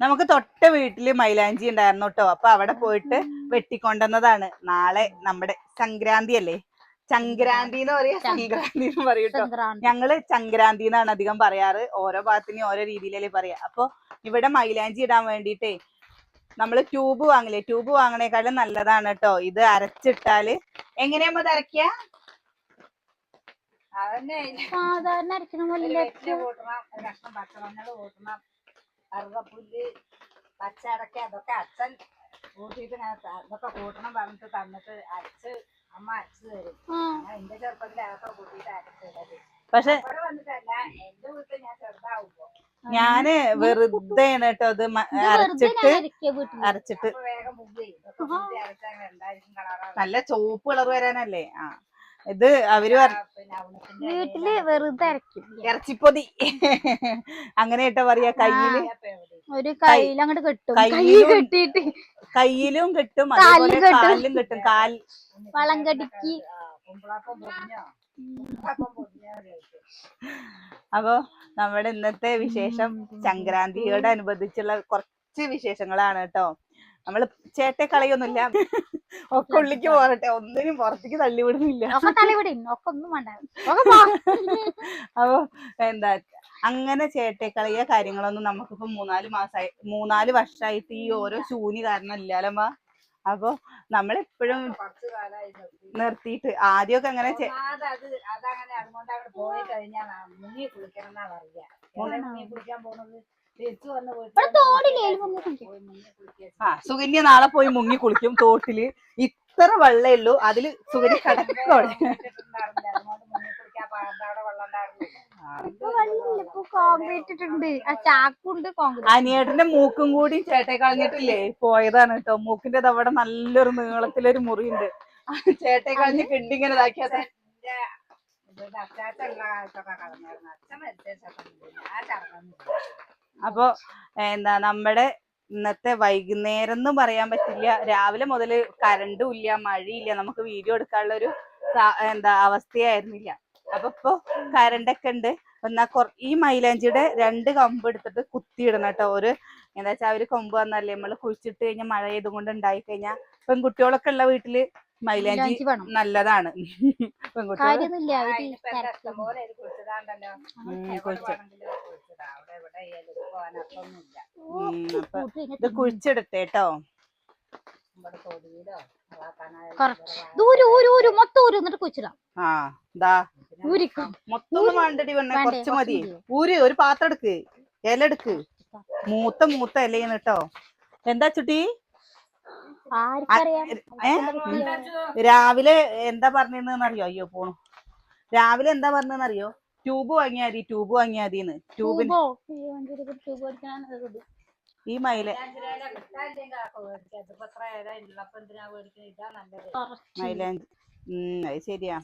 നമുക്ക് തൊട്ട വീട്ടിൽ മൈലാഞ്ചി ഉണ്ടായിരുന്നു കേട്ടോ അപ്പൊ അവിടെ പോയിട്ട് വെട്ടിക്കൊണ്ടുവന്നതാണ്. നാളെ നമ്മുടെ സംക്രാന്തി അല്ലേ? സംക്രാന്തി എന്ന് പറയാ സംക്രാന്തി എന്ന് പറയും കേട്ടോ ഞങ്ങൾ സംക്രാന്തി എന്നാണ് അധികം പറയാറ്. ഓരോ ഭാഗത്തിനും ഓരോ രീതിയിലല്ലേ പറയാ. അപ്പൊ ഇവിടെ മൈലാഞ്ചി ഇടാൻ വേണ്ടിട്ടേ നമ്മൾ ട്യൂബ് വാങ്ങില്ലേ? ട്യൂബ് വാങ്ങണേക്കാളും നല്ലതാണ് കേട്ടോ ഇത് അരച്ചിട്ടാൽ. എങ്ങനെയാ അരക്കിയ സാധാരണ അരക്കണ പോലെ കറുകപ്പുല്ല് പച്ചടക്ക അതൊക്കെ അച്ഛൻ കൂട്ടിയിട്ട് അതൊക്കെ കൂട്ടണം പറഞ്ഞിട്ട് തന്നിട്ട് അരച്ച് അമ്മ അരച്ച് തരും. ഞാൻ എന്റെ ചെറുപ്പത്തിൽ അതൊക്കെ കൂട്ടിയിട്ട് അരച്ചിടത് പക്ഷെ വന്നിട്ടല്ല എന്റെ വീട്ടിൽ ഞാൻ ചെറുതാവുമ്പോ. ഞാൻ വെറുതെ കേട്ടോ അത് അരച്ചിട്ട് അരച്ചിട്ട് നല്ല ചുവപ്പ് കളർ വരാനല്ലേ? ആ. ഇത് അവർ വീട്ടിൽ വെറുതെ ഇറച്ചിപ്പൊതി. അങ്ങനെ കേട്ടോ പറയാ കയ്യിൽ ഒരു കയ്യിൽ അങ്ങോട്ട് കെട്ടും കൈ കയ്യിലും- കെട്ടും. കയ്യിലും കിട്ടും കാലിലും കെട്ടും. കാലിലും കിട്ടും. കാൽ വളം കടിക്ക്. അപ്പൊ നമ്മുടെ ഇന്നത്തെ വിശേഷം സംക്രാന്തിയോട് അനുബന്ധിച്ചുള്ള കുറച്ച് വിശേഷങ്ങളാണ് കേട്ടോ. നമ്മൾ ചേട്ടെ കളയൊന്നുമില്ല. ഒക്കെ ഉള്ളിക്ക് പോരട്ടെ ഒന്നിനും പുറത്തേക്ക് തള്ളിവിടുന്നില്ല. അപ്പൊ എന്താ അങ്ങനെ ചേട്ടക്കളിയ കാര്യങ്ങളൊന്നും നമുക്കിപ്പോ മൂന്നാൽ മാസമായി മൂന്നാൽ വർഷമായിട്ട് ഈ ഓരോ ശൂന്യ കാരണം ഇല്ലാലമ്മ അപ്പൊ നമ്മളെപ്പോഴും നിർത്തിയിട്ട് ആദ്യമൊക്കെ അങ്ങനെ ചെ- അത് അതങ്ങനെ അതുകൊണ്ട് അവിടെ പോയി കഴിഞ്ഞാൽ മുങ്ങി കുളിക്കണം എന്നാ പറയാ എവിടെ മുങ്ങി കുളിക്കാൻ പോകുന്നത് ആ സുകന്യ നാളെ പോയി മുങ്ങി കുളിക്കും തോട്ടിൽ. ഇത്ര വെള്ളേ ഉള്ളൂ. അതിൽ സുകന്യ കടക്കോടെ അനിയേട്ടന്റെ മൂക്കും കൂടി ചേട്ടെ കളഞ്ഞിട്ടില്ലേ? പോയതാണ് കേട്ടോ. മൂക്കിന്റെ അവിടെ നല്ലൊരു നീളത്തിലൊരു മുറിയുണ്ട്. ചേട്ടെ കളഞ്ഞ് കിണ്ടിങ്ങനെ ഇങ്ങനെ എന്റെ ഇത് അച്ചാച്ചുള്ള കാലത്തൊക്കെ കടന്നായിരുന്നു അച്ഛൻ ഞാൻ ചടങ്ങൊന്നുമില്ല അപ്പൊ എന്താ നമ്മുടെ ഇന്നത്തെ വൈകുന്നേരം എന്നും പറയാൻ പറ്റില്ല. രാവിലെ മുതൽ കരണ്ടും ഇല്ല മഴയില്ല നമുക്ക് വീഡിയോ എടുക്കാനുള്ള ഒരു എന്താ അവസ്ഥയായിരുന്നില്ല. അപ്പൊ ഇപ്പൊ കരണ്ടൊക്കെ ഉണ്ട്. എന്നാ കൊറ- ഈ മൈലാഞ്ചിയുടെ രണ്ട് കമ്പ് എടുത്തിട്ട് കുത്തിയിടണം കേട്ടോ. ഒരു എന്താ വെച്ചാ അവർ കൊമ്പ് വന്നല്ലേ നമ്മൾ കുഴിച്ചിട്ട് കഴിഞ്ഞാൽ മഴ ചെയ്തുകൊണ്ട് ഉണ്ടായി കഴിഞ്ഞാൽ പെൺകുട്ടികളൊക്കെ ഉള്ള വീട്ടിൽ മൈലാഞ്ചി. നല്ലതാണ്. പെൺകുട്ടികൾ ഇത് കുഴിച്ചെടുത്തേട്ടോ. ഊര് ഊര് മൊത്തം ഊര് എന്നിട്ട് ആ ദാ. മൊത്തം വേണ്ടടി പെണ്ണെ കുറച്ച് മതി. കുറച്ച് ഒരു പാത്രം എടുക്ക്. ഇല എടുക്ക്. മൂത്ത മൂത്ത ഇലയാണ് കേട്ടോ എന്താ ചുട്ടി? രാവിലെ എന്താ പറഞ്ഞെന്നറിയോ അയ്യോ പോണു. രാവിലെ എന്താ പറഞ്ഞെന്ന് അറിയോ ട്യൂബ് വാങ്ങിയാ മതി ട്യൂബ് വാങ്ങിയാ മതിന്ന് ട്യൂബിന് ട്യൂബോ ഈ മൈല മൈലാഞ്ചി ഉം അത് ശരിയാ.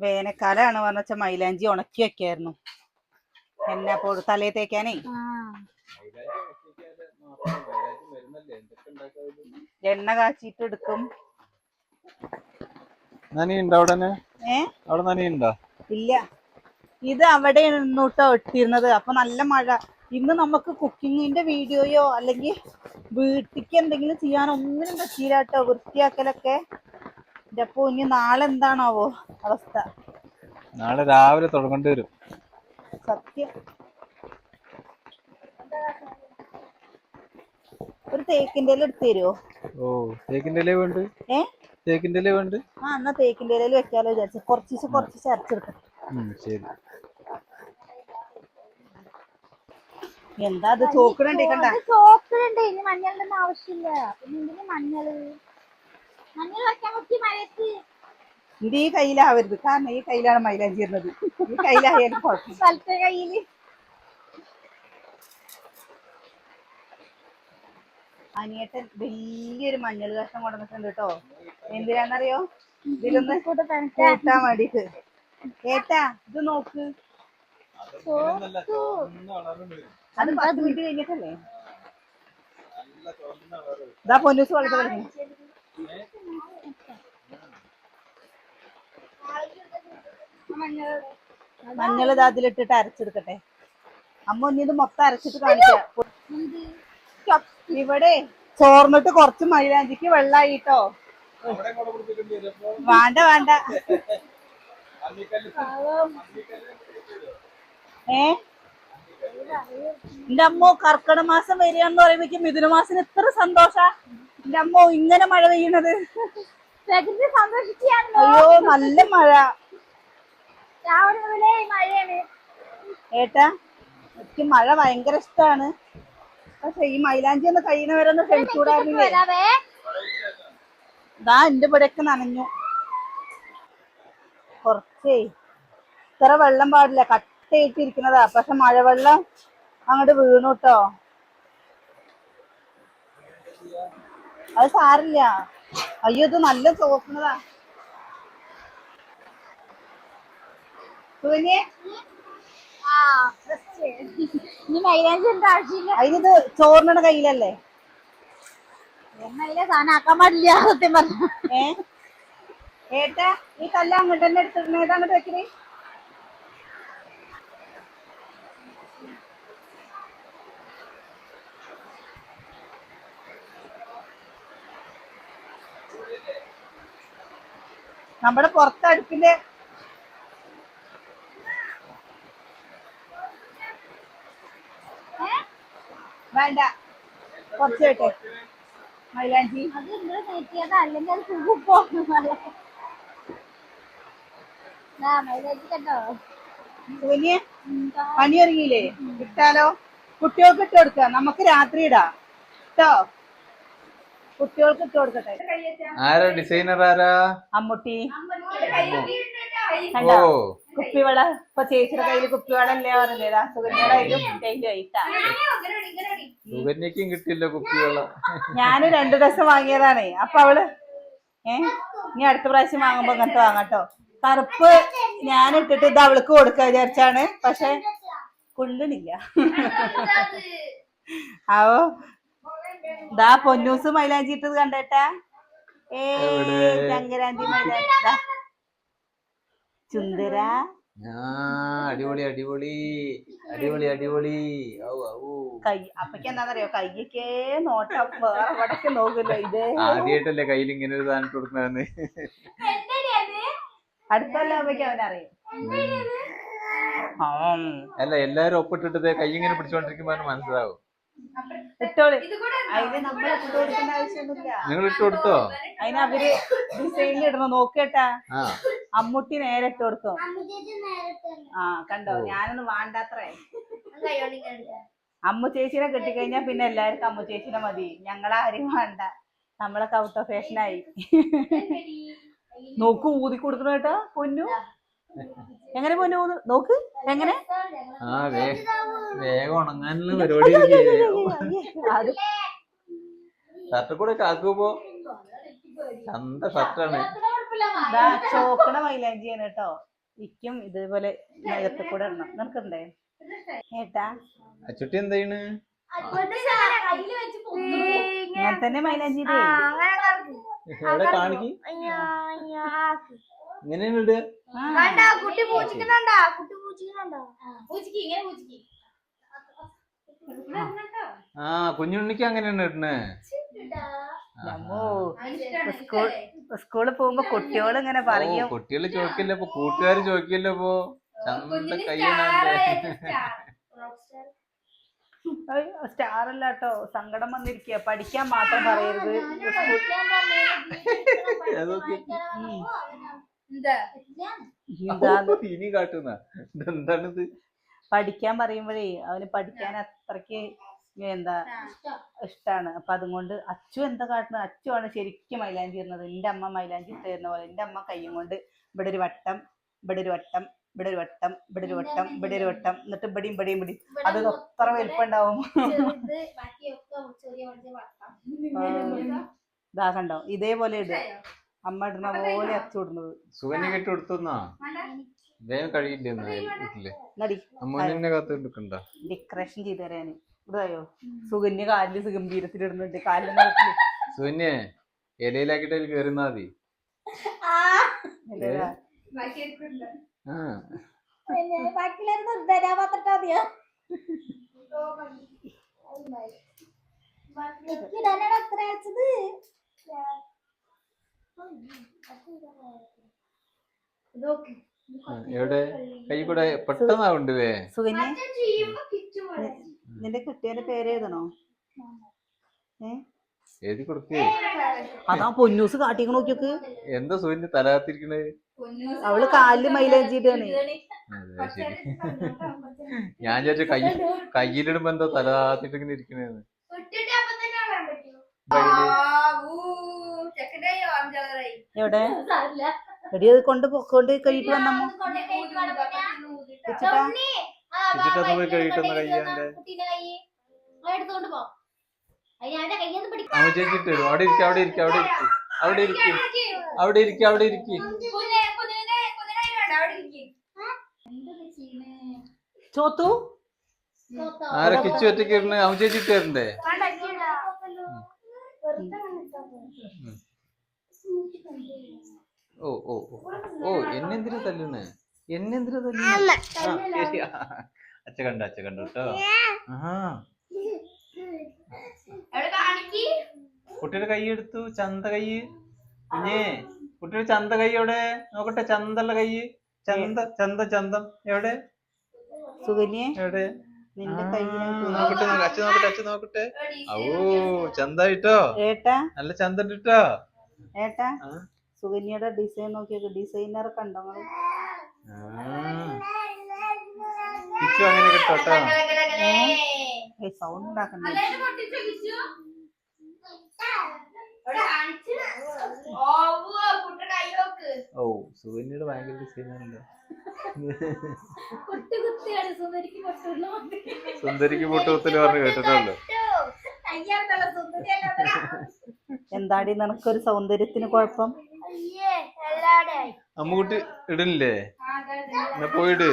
വേനൽക്കാലാണ് പറഞ്ഞ വെച്ചാ മൈലാഞ്ചി ഉണക്കി വെക്കായിരുന്നു. എന്നാ പോ തലയിൽ തേക്കാനേ. എണ്ണ കാച്ചിട്ട് എടുക്കും. ഇല്ല. ഇത് അവിടെ നിന്നോട്ടോ ഇട്ടിരുന്നത്. അപ്പൊ നല്ല മഴ. ഇന്ന് നമുക്ക് കുക്കിങ്ങിന്റെ വീഡിയോയോ അല്ലെങ്കിൽ വീട്ടിക്ക് എന്തെങ്കിലും ചെയ്യാൻ ഒന്നിനും പറ്റിയില്ല കേട്ടോ. വൃത്തിയാക്കലൊക്കെ. അപ്പോ ഇനി നാളെ എന്താണാവോ അവസ്ഥ? നാളെ രാവിലെ തുടങ്ങേണ്ടി വരും. സത്യം. ഒരു തേക്കിന്റെ എടുത്തു തരുമോ ഓ തേക്കിന്റെ വേണ്ട ഏ? തേക്കിന്റെ വേണ്ട ആ എന്നാ തേക്കിന്റെ വെക്കാലോ വിചാരിച്ചു. കുറച്ച് കുറച്ച് അരച്ചെടുക്കാം. ശരി. എന്താ അത് ചോക്കണണ്ടേ കണ്ട? അത് ഇനി മഞ്ഞളുടെ ആവശ്യമില്ല. പിന്നെ എന്തിനു മഞ്ഞൾ? മഞ്ഞൾ വെക്കാൻ പറ്റി മരത്ത് എന്റെ ഈ കയ്യിലാവരുത്. കാരണം ഈ കയ്യിലാണ് മൈലാഞ്ചി ഇരുന്നത് ഈ കയ്യിലായാലും സ്ഥലത്തെ കയ്യിൽ. അനിയേട്ടൻ വലിയൊരു മഞ്ഞൾ കഷ്ണം കൊണ്ടുവന്നിട്ടുണ്ട് കേട്ടോ. എന്തിനാന്നറിയോ? ഇതിലൊന്ന് കൂട്ടാൻ വേണ്ടിട്ട് ഏട്ടാ ഇത് നോക്ക്. അത് പത്ത് മിനിറ്റ് കഴിഞ്ഞിട്ടല്ലേ? ഇതാ പൊന്നൂസ് വെള്ളത്തിൽ കളിക്കണം മഞ്ഞൾ ഇത് അതിലിട്ടിട്ട് അരച്ചെടുക്കട്ടെ. അമ്മ ഒന്നിത് ഇത് മൊത്തം അരച്ചിട്ട് കാണിക്കാം. ഇവിടെ ചോർന്നിട്ട് കുറച്ച് മൈലാഞ്ചിക്ക് വെള്ളായിട്ടോ വേണ്ട വേണ്ട. ഏ? എന്റെ അമ്മോ കർക്കിട മാസം വരികയെന്ന് പറയുമ്പോ മിഥുന മാസം എത്ര സന്തോഷ. എന്റെ അമ്മോ ഇങ്ങനെ മഴ പെയ്യണത്. അയ്യോ നല്ല മഴ. ഏട്ടാ എനിക്ക് മഴ ഭയങ്കര ഇഷ്ടാണ്. പക്ഷെ ഈ മൈലാഞ്ചി ഒന്ന് കഴിയുന്നവരൊന്ന് ക്ഷമിച്ചുകൂടായിരുന്നില്ലേ ദാ എന്റെ ഇവിടെയൊക്കെ നനഞ്ഞു. കുറച്ചേ. ഇത്ര വെള്ളം പാടില്ല കട്ടയിട്ടിരിക്കുന്നതാ പക്ഷെ മഴവെള്ളം അങ്ങോട്ട് വീണു കേട്ടോ അത് സാരില്ല. അയ്യോ ഇത് നല്ല ചോക്കുന്നതാ അതിനിത് ചോറിനുടെ കയ്യിലല്ലേ? എന്നാ സാധനം ആക്കാൻ പാടില്ല സത്യം പറഞ്ഞു. ഏട്ടാ? ഈ കല്ല് അങ്ങോട്ട് തന്നെ എടുത്തിരുന്ന ഏതാ വെക്കൽ നമ്മുടെ പുറത്തടുപ്പിന്റെ വേണ്ട. കുറച്ച് കേട്ടെ. മൈലാഞ്ചി. അത് നിങ്ങൾ തെറ്റിയതാ. അല്ലെങ്കിൽ അത് സുഖപ്പോ മൈലാഞ്ചി പണിയൊരുങ്ങിയില്ലേ? ഇട്ടാലോ? കുട്ടികൾക്ക് ഇട്ട് കൊടുക്ക. നമുക്ക് രാത്രി ഇടാ. കേട്ടോ കുട്ടികൾക്ക് ഇട്ട് കൊടുക്കട്ടെ. ആരാ? ഡിസൈനർ ആരാ? അമ്മുട്ടി. ഓ. കുപ്പിവള ഇപ്പൊ ചേച്ചിയുടെ കയ്യിൽ കുപ്പിവള അല്ലേ പറഞ്ഞത് കയ്യിലും ആയിട്ടാ. സുകന്യക്കും കിട്ടില്ല കുപ്പിവള ഞാൻ രണ്ടു ദിവസം വാങ്ങിയതാണേ. അപ്പൊ അവൾ ഏ? ഇനി അടുത്ത പ്രാവശ്യം വാങ്ങുമ്പോ അങ്ങനത്തെ വാങ്ങാട്ടോ കറുപ്പ് ഞാൻ ഇട്ടിട്ട് ഇത് അവൾക്ക് കൊടുക്ക വിചാരിച്ചാണ്. പക്ഷെ കൊള്ളണില്ല ആവോ ദാ പൊന്നൂസ് മൈലാഞ്ചി ഇട്ടത് കണ്ടേട്ടാ. ഏ ചങ്കരാഞ്ചി മൈലാഞ്ചി. ചുന്ദര. ആ അടിപൊളി അടിപൊളി. അടിപൊളി അടിപൊളി. കൈ അപ്പക്ക് എന്താന്നറിയോ? കയ്യൊക്കെ നോട്ടം വേറെ എവിടേക്ക് നോക്കില്ല ഇത് ആദ്യമായിട്ടല്ലേ കയ്യിൽ ഇങ്ങനെ ഒരു സാധനം കൊടുക്കണെന്ന് അടുത്തല്ല അപ്പക്ക് അവനറിയും ആം. അല്ല എല്ലാരും ഒപ്പിട്ടിട്ട് കൈ ഇങ്ങനെ പിടിച്ചോണ്ടിരിക്കുമ്പോ മനസ്സിലാവും. ഇട്ടോളി. അതിന് നമ്മൾ ഇട്ട് കൊടുക്കേണ്ട ആവശ്യമൊന്നുമില്ല. നിങ്ങൾ ഇട്ട് കൊടുത്തോ? അതിന് അവർ ഡിസൈനിൽ ഇടണം. നോക്കേട്ടാ അമ്മുട്ടി നേരെ ഇട്ട് കൊടുക്കും ആ കണ്ടോ? ഞാനൊന്ന് വേണ്ടാത്രേ. അമ്മു ചേച്ചിനെ കിട്ടിക്കഴിഞ്ഞാ പിന്നെ എല്ലാവർക്കും അമ്മു ചേച്ചിനെ മതി. ഞങ്ങളാരും വേണ്ട. നമ്മളൊക്കെ ഔട്ട് ഓഫ് ഫാഷനായി നോക്ക് ഊതി കൊടുക്കണ കേട്ടാ പൊന്നു. എങ്ങനെ പൊന്നു? നോക്ക് എങ്ങനെ? ആ വേഗം ഉണങ്ങാനുള്ള പരിപാടി അത് ഷർട്ട് കൂടെ കാക്കുമ്പോ ചന്ത ഷർട്ടാണ്. ദാ ചോക്കണ മൈലാഞ്ചിയാണ് കേട്ടോ. ഇക്കും ഇതേപോലെ നഖത്ത് കൂടെ ഇടണം. നിനക്കുണ്ടേ ഏട്ടാ. അച്ചുട്ടി എന്താ ചെയ്യണ് ഞാൻ തന്നെ മൈലാഞ്ചി ഇടേ. എവിടെ കാണിക്ക്? ഇങ്ങനെയാണ് ഇടുക ആ. കുട്ടി പൂച്ചിക്കുന്നുണ്ടാ കുട്ടി പൂച്ചിക്കുന്നുണ്ടോ പൂച്ചിക്ക് ഇങ്ങനെ പൂച്ചിക്ക് ആ കുഞ്ഞുണ്ണിക്ക് അങ്ങനെയാണ് ഇടണേ സ്കൂൾ സ്കൂളിൽ പോകുമ്പോ കുട്ടികൾ ഇങ്ങനെ പറയും. കുട്ടികൾ ചോദിക്കില്ല ഇപ്പൊ കൂട്ടുകാര് ചോദിക്കില്ല ഇപ്പൊ ചന്ത കയ്യാണ് സ്റ്റാർ അല്ല കേട്ടോ സങ്കടം വന്നിരിക്കുക പഠിക്കാൻ മാത്രം പറയരുത്. ഇനി കാട്ടുന്ന. എന്താണിത് പഠിക്കാൻ പറയുമ്പോഴേ അവന് പഠിക്കാൻ അത്രയ്ക്ക് എന്താ ഇഷ്ടാണ്. അപ്പൊ അതുകൊണ്ട് അച്ചു എന്താ കാട്ടുന്നത്? അച്ചു ആണ് ശരിക്കും മൈലാഞ്ചി ഇടുന്നത്. എന്റെ അമ്മ മൈലാഞ്ചി ഇട്ട് തരുന്ന പോലെ. എന്റെ അമ്മ കൈയും കൊണ്ട് ഇവിടെ ഒരു വട്ടം ഇവിടെ ഒരു വട്ടം ഇവിടെ ഒരു വട്ടം ഇവിടെ ഒരു വട്ടം ഇവിടെ ഒരു വട്ടം എന്നിട്ട് ഇവിടെയും ഇവിടെയും ഇവിടെ അത് എത്ര വലിപ്പുണ്ടാവും ഇതാ കണ്ടോ? ഇതേപോലെ ഇടുക അമ്മ ഇടുന്ന പോലെ അച്ചു ഇടുന്നത് സുഗന്യ കെട്ടി കൊടുത്തുന്നാ? വേഗം എടുക്കണ്ട ഡെക്കറേഷൻ ചെയ്ത് തരാന്. ഇതായോ സുഗന്യ കാലിൽ സുഗംഭീരത്തിൽ ഇടുന്നുണ്ട്. കാലിൽ സുകന്യ ഇലയിലാക്കിട്ട് കയറുന്നാ മതി. മതിയോ? ഇടാനാണ് അത്ര അയച്ചത് എവിടെ? കൈ കൂടെ പെട്ടെന്നാവുണ്ട് സുകന്യ നിന്റെ കുട്ടിയുടെ പേര് എഴുതണോ ഏ? എഴുതി കൊടുക്കേ. അതാ പൊന്നൂസ് കാട്ടിക്ക് നോക്കിയൊക്ക്. എന്താ സൂര്യന്റെ തലകത്തിരിക്കണേ? അവൾ കാലിൽ മൈലേജിട്ടാണ് ഞാൻ വിചാരിച്ചു കൈ കയ്യിലിടുമ്പോ എന്താ തലകത്തിട്ട് ഇങ്ങനെ ഇരിക്കണേന്ന്. എവിടെ? എടി അത് കൊണ്ട് കൊണ്ട് കഴിയിട്ട് വന്നമ്മോ കഴിയിട്ടൊന്ന് കയ്യാണ്ട്. എടുത്തോണ്ട് പോ. അവൻ ചേച്ചിട്ട് വരും. അവിടെ ഇരിക്ക അവിടെ ഇരിക്ക അവിടെ ഇരിക്ക. അവിടെ ഇരിക്ക. അവിടെ ഇരിക്ക അവിടെ ഇരിക്ക. ചോത്തു? ആരെ കിച്ചു ഒറ്റയ്ക്ക് ഇരുന്ന് അവൻ ചേച്ചിട്ട് വരണ്ടേ? ഓ ഓ ഓ. ഓ എന്നെന്തിനാ തല്ലുന്നേ? എന്നെന്തിനാ തല്ലുന്നേ? ആ, ശരി. അച്ഛ കണ്ടു അച്ഛ കണ്ടു കേട്ടോ ആഹാ. കുട്ടിയുടെ കൈ എടുത്തു ചന്ത കൈ. കുഞ്ഞേ കുട്ടിയുടെ ചന്ത കൈ എവിടെ? നോക്കട്ടെ ചന്തള്ള കൈ. ചന്ത ചന്ത ചന്തം. എവിടെ? സുകന്യെ എവിടെ? നോക്കട്ടെ. അച്ഛൻ നോക്കട്ടെ അച്ഛൻ നോക്കട്ടെ ഓ ചന്തായിട്ടോ ഏട്ടാ? നല്ല ഏട്ടാ. സുകന്യയുടെ ഡിസൈൻ നോക്കിയൊക്കെ ഡിസൈനർ കണ്ടോ അങ്ങനെ കിട്ടോട്ടോ ഏയ് സൗണ്ട് ഉണ്ടാക്കണ്ടേ ഓ സുകന്യയുടെ ഭയങ്കര ഡിസൈനാണല്ലോ സുന്ദരിക്ക് പൊട്ടുകുത്തൽ പറഞ്ഞു. കേട്ടിട്ടുണ്ടോ? എന്താടി നിനക്കൊരു സൗന്ദര്യത്തിന് കുഴപ്പം? അമ്മുകുട്ടി ഇടില്ലേ എന്നാ പോയിട്.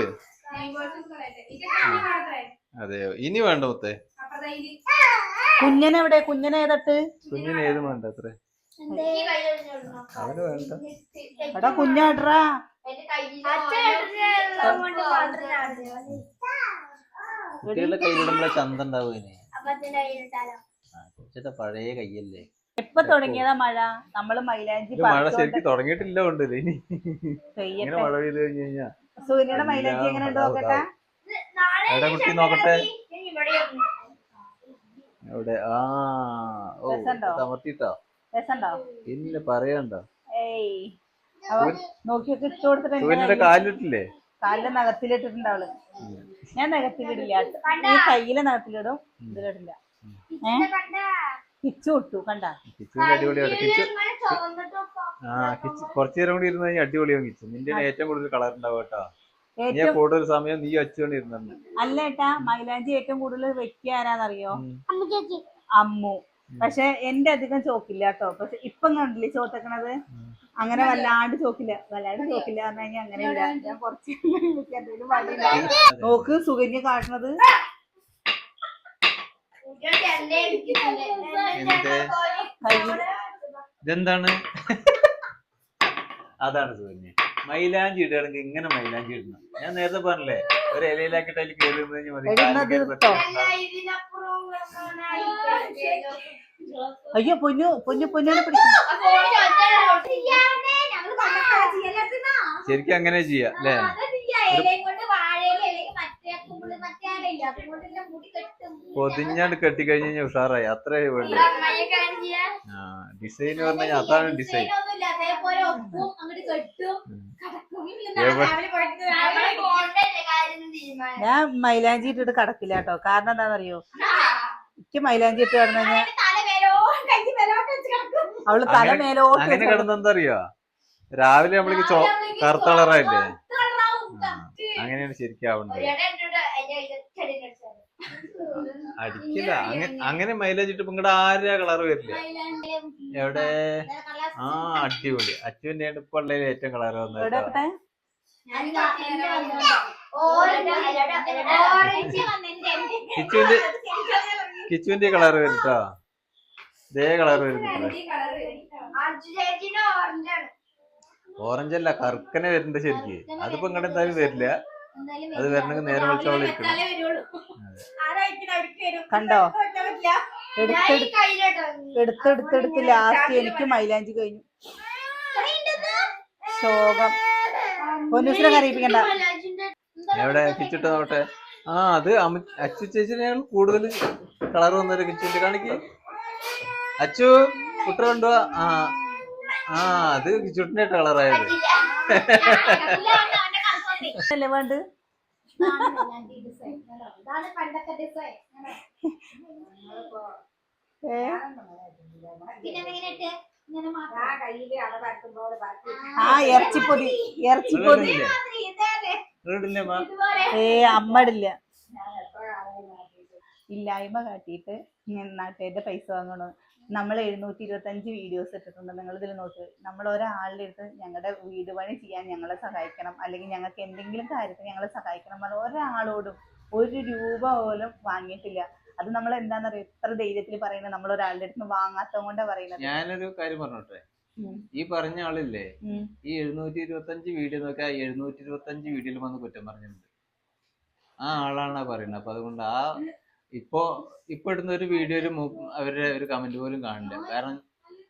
അതെയോ? ഇനി വേണ്ട മുത്തേ. കുഞ്ഞനെവിടെ? കുഞ്ഞനെ ഏതട്ട്? കുഞ്ഞിന് ഏത് വേണ്ട അത്രേ? അവന് വേണ്ട. എടാ കുഞ്ഞാട്രാ. കുട്ടികളുടെ കയ്യിലിടുമ്പോ ചന്ത ഉണ്ടാവും ഇനി പഴയ കയ്യല്ലേ. എപ്പൊ തുടങ്ങിയതാ മഴ? നമ്മൾ മൈലാഞ്ചി മഴ ശരിക്കും തുടങ്ങിയിട്ടില്ല ഉണ്ട് ഇനി. മഴ പെയ്ത് കഴിഞ്ഞു കഴിഞ്ഞാ സൂര്യയുടെ മൈലാഞ്ചി എങ്ങനെ ഉണ്ടോ നോക്കട്ടെ? എവിടെ കുട്ടി നോക്കട്ടെ. എവിടെ? ആ ഓ അമർത്തിട്ടോ ഇല്ല പറയണ്ട? നോക്കിയൊക്കെ ഇട്ട് കൊടുത്തിട്ട് സുകന്യയുടെ എങ്ങനെ കാലിലിട്ടില്ലേ കാലിൽ നഖത്തിലിട്ടിട്ടുണ്ട് അവൾ. ഞാൻ നഖത്തിലിടില്ല. ഈ കയ്യിലെ നഖത്തിലിടും ഇതിലിടില്ല. കണ്ടാ? കിച്ചു ഇട്ടു കണ്ട? കുറച്ചു നേരം കൂടി ഇരുന്ന് കഴിഞ്ഞാൽ അടിപൊളിയാവും കിച്ചു. നിന്റെ ഏറ്റവും കൂടുതൽ കളർ ഉണ്ടാവും കേട്ടോ. നീ ഏറ്റവും കൂടുതൽ സമയം നീ വെച്ചുകൊണ്ട് ഇരുന്നു അല്ല ഏട്ടാ മൈലാഞ്ചി ഏറ്റവും കൂടുതൽ വെക്കുക ആരാന്നറിയോ? അമ്മു പക്ഷെ എന്റെ അധികം ചോക്കില്ല കേട്ടോ. പക്ഷെ ഇപ്പം കണ്ടില്ലേ ചോത്തക്കണത്? അങ്ങനെ വല്ലാണ്ട് ചോക്കില്ല. വല്ലാണ്ട് ചോക്കില്ല പറഞ്ഞു കഴിഞ്ഞാൽ അങ്ങനെ ഇല്ല. ഞാൻ കുറച്ച് എനിക്ക് എന്തെങ്കിലും വഴിയില്ല നോക്ക് സുകന്യ കാട്ടണത്. ഇതെന്താണ്? അതാണ് സുകന്യ. മൈലാഞ്ചി ഇടുകയാണെങ്കിൽ ഇങ്ങനെ മൈലാഞ്ചി ഇടണം. ഞാൻ നേരത്തെ പറഞ്ഞില്ലേ ഒരു ഇലയിലാക്കിട്ട് അതിൽ കയറി. അയ്യോ പൊന്നു പൊന്നു പൊന്നിനെ പിടിക്കും. ശരിക്കും അങ്ങനെ ചെയ്യാം അല്ലേ? പൊതിഞ്ഞാണ്ട് കെട്ടി കഴിഞ്ഞ് കഴിഞ്ഞാൽ ഉഷാറായി അത്രേ വേണ്ടു ആ ഡിസൈൻ പറഞ്ഞു കഴിഞ്ഞാൽ അതാണ് ഡിസൈൻ ഞാൻ മൈലാഞ്ചി ഇട്ടിട്ട് കടക്കില്ല കേട്ടോ. കാരണം എന്താണെന്നറിയോ? എനിക്ക് മൈലാഞ്ചി ഇട്ട് കിടന്നു കഴിഞ്ഞാൽ അവൾ തല അങ്ങനെ- മേലോട്ട് അങ്ങനെ വെച്ച് എന്താ അറിയോ രാവിലെ നമ്മൾക്ക് കറുത്തളറായില്ലേ കറുത്ത അങ്ങനെയാണ് ശരിക്കാവുന്നത് ആവേണ്ടത് അടിക്കില്ല അങ്ങനെ അങ്ങനെ മൈലേജ് ഇട്ട് ഇങ്ങടെ ആരാ കളർ വരില്ല? എവിടെ? ആ അടിപൊളി. അച്ചുവിന്റെ ഇപ്പൊ ഉള്ളതിൽ ഏറ്റവും കളർ വന്നത് കിച്ചുവിന്റെ കിച്ചുവിന്റെ കളർ വരുട്ടോ ഇതേ കളർ വരുന്നു ഓറഞ്ച് അല്ല കറുക്കനെ വരുന്നുണ്ട് ശരിക്ക്. അതിപ്പോ ഇങ്ങടെ എന്തായാലും വരില്ല. അത് വരണമെങ്കിൽ നേരെ വിളിച്ചോളം കണ്ടോ? എടുത്തെടുത്ത് എടുത്തെടുത്തെടുത്ത് ലാസ്റ്റ് എനിക്ക് മൈലാഞ്ചി കഴിഞ്ഞു. ശോകം. പൊന്നൂസിനെ കറിയിപ്പിക്കണ്ട എവിടെ കിച്ചിട്ട് നോട്ടെ ആ അത് അമ്മ- അച്ചു ചേച്ചിനെയാണ് കൂടുതൽ കളർ വന്നൊരു കിച്ചിട്ട് കാണിക്ക്. അച്ചു കുട്ട കണ്ടോ ആ ആ അത് കിച്ചുട്ടിന്റെ കളറായത്. അല്ലേ വേണ്ട ആ ഇറച്ചിപ്പൊതി. ഇറച്ചിപ്പൊതി. ഏ അമ്മടില്ല. ഇല്ലായ്മ കാട്ടിയിട്ട് ഇങ്ങനെ നാട്ടുകാരുടെ പൈസ വാങ്ങണു നമ്മൾ എഴുന്നൂറ്റി ഇരുപത്തഞ്ച് വീഡിയോസ് ഇട്ടിട്ടുണ്ട്. നിങ്ങൾ ഇതിൽ നോക്ക്. നമ്മൾ ഒരാളുടെ അടുത്ത് ഞങ്ങളുടെ വീട് പണി ചെയ്യാൻ ഞങ്ങളെ സഹായിക്കണം. അല്ലെങ്കിൽ ഞങ്ങൾക്ക് എന്തെങ്കിലും കാര്യത്തിന് ഞങ്ങളെ സഹായിക്കണം പറഞ്ഞ ഒരാളോടും ഒരു രൂപ പോലും വാങ്ങിയിട്ടില്ല. അത് നമ്മൾ എന്താണെന്നറിയോ എത്ര ധൈര്യത്തിൽ പറയുന്നത് നമ്മൾ ഒരാളുടെ അടുത്ത് വാങ്ങാത്തത് കൊണ്ടാണ് പറയുന്നത്. ഞാനൊരു കാര്യം പറഞ്ഞോട്ടെ? ഈ പറഞ്ഞ ആളില്ലേ? ഈ എഴുന്നൂറ്റി ഇരുപത്തി അഞ്ച് വീഡിയോ നോക്കി ആ എഴുന്നൂറ്റി ഇരുപത്തി അഞ്ച് വീഡിയോയിൽ വന്ന് കുറ്റം പറഞ്ഞിട്ടുണ്ട്. ആ ആളാണ് പറയുന്നത്. അപ്പൊ അതുകൊണ്ട് ആ ഇപ്പോ ഇപ്പൊ ഇടുന്ന ഒരു വീഡിയോയിൽ അവരുടെ ഒരു കമന്റ് പോലും കാണില്ല. കാരണം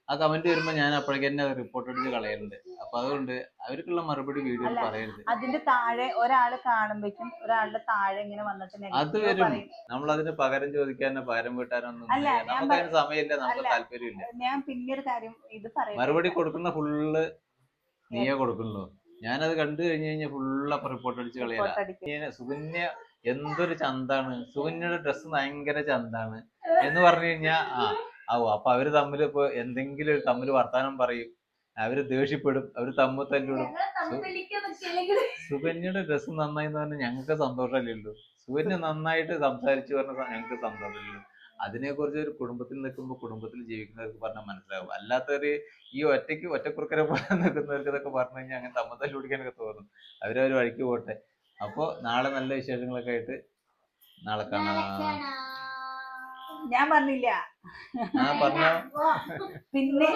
ആ കമന്റ് വരുമ്പോ ഞാൻ അപ്പോഴേക്ക് തന്നെ റിപ്പോർട്ട് എടുത്ത് കളയലുണ്ട്. അപ്പൊ അതുകൊണ്ട് അവർക്കുള്ള മറുപടി വീഡിയോയിൽ അല്ല, പറയരുത്. അതിന്റെ താഴെ ഒരാൾ കാണുമ്പോഴേക്കും ഒരാളുടെ താഴെ ഇങ്ങനെ വന്നിട്ട് അത് വരും. നമ്മൾ അതിന് പകരം ചോദിക്കാനോ പകരം വീട്ടാനൊന്നും നമുക്ക് അതിന് സമയമില്ല നമുക്ക്. താല്പര്യമില്ല. ഞാൻ പിന്നെ ഒരു കാര്യം ഇത് പറയാം മറുപടി കൊടുക്കുന്ന ഫുള്ള് നീയേ ഞാൻ ഞാനത് കണ്ടു കഴിഞ്ഞു കഴിഞ്ഞാൽ ഫുള്ള് അപ്പൊ റിപ്പോർട്ട് അടിച്ച് കളയാ സുകന്യ എന്തൊരു ചന്താണ്. സുകന്യയുടെ ഡ്രസ്സ് ഭയങ്കര ചന്താണ്. എന്ന് പറഞ്ഞു കഴിഞ്ഞാ ആ ആവോ. അപ്പൊ അവർ തമ്മിൽ ഇപ്പൊ എന്തെങ്കിലും ഒരു തമ്മിൽ വർത്താനം പറയും. അവർ ദേഷ്യപ്പെടും. അവർ തമ്മിൽ തല്ലിടും. സുകന്യയുടെ ഡ്രസ്സ് നന്നായി എന്ന് പറഞ്ഞാൽ ഞങ്ങൾക്ക് സന്തോഷമല്ലേ ഉള്ളൂ സുകന്യ നന്നായിട്ട് സംസാരിച്ചു പറഞ്ഞാൽ ഞങ്ങൾക്ക് സന്തോഷമല്ലേ ഉള്ളൂ അതിനെ കുറിച്ച് ഒരു കുടുംബത്തിൽ നിൽക്കുമ്പോൾ കുടുംബത്തിൽ ജീവിക്കുന്നവർക്ക് പറഞ്ഞാൽ മനസ്സിലാവും. അല്ലാത്തവര് ഈ ഒറ്റയ്ക്ക് ഒറ്റക്കുറുക്കരെ പോലെ നിൽക്കുന്നവർക്ക് ഇതൊക്കെ പറഞ്ഞു കഴിഞ്ഞാൽ അങ്ങനെ തമ്മിൽ തല്ലി പിടിക്കാനൊക്കെ തോന്നും. അവരവർ വഴിക്ക് പോട്ടെ. അപ്പോ നാളെ നല്ല വിശേഷങ്ങളൊക്കെ ആയിട്ട് നാളെ കാണാം. ഞാൻ പറഞ്ഞില്ല. പിന്നെ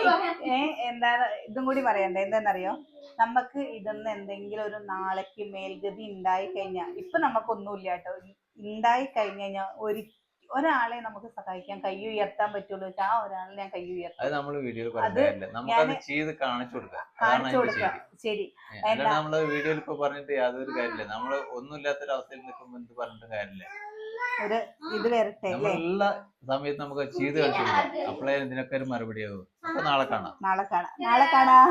എന്താ ഇതും കൂടി പറയണ്ടേ? എന്താന്നറിയോ? നമുക്ക് ഇതൊന്ന് എന്തെങ്കിലും ഒരു നാളേക്ക് മേൽഗതി ഉണ്ടായി കഴിഞ്ഞാൽ ഇപ്പൊ നമുക്കൊന്നുമില്ല കേട്ടോ. ഉണ്ടായി കഴിഞ്ഞു കഴിഞ്ഞാ ഒരു ഒരാളെ നമുക്ക് സഹായിക്കാൻ കൈ ഉയർത്താൻ പറ്റുള്ളൂ ആ ഒരാളെ ഞാൻ കൈ ഉയർത്താം. അത് നമ്മൾ വീഡിയോയിൽ അത് ചെയ്ത് കാണിച്ചു കൊടുക്കാം കാണിച്ചു കൊടുക്കാം ശരി. നമ്മൾ വീഡിയോയിൽ ഇപ്പൊ പറഞ്ഞിട്ട് യാതൊരു കാര്യമില്ല. നമ്മൾ ഒന്നുമില്ലാത്തൊരു അവസ്ഥയിൽ നിൽക്കുമ്പോ എന്ത് പറഞ്ഞിട്ട് കാര്യമില്ല. ഒരു ഇത് വരട്ടെ എല്ലാ സമയത്ത് നമുക്ക് ചെയ്ത് കളിച്ചു അപ്പോഴേ ഇതിനൊക്കെ ഒരു മറുപടി ആകും അപ്പൊ നാളെ കാണാം. നാളെ കാണാം. നാളെ കാണാം.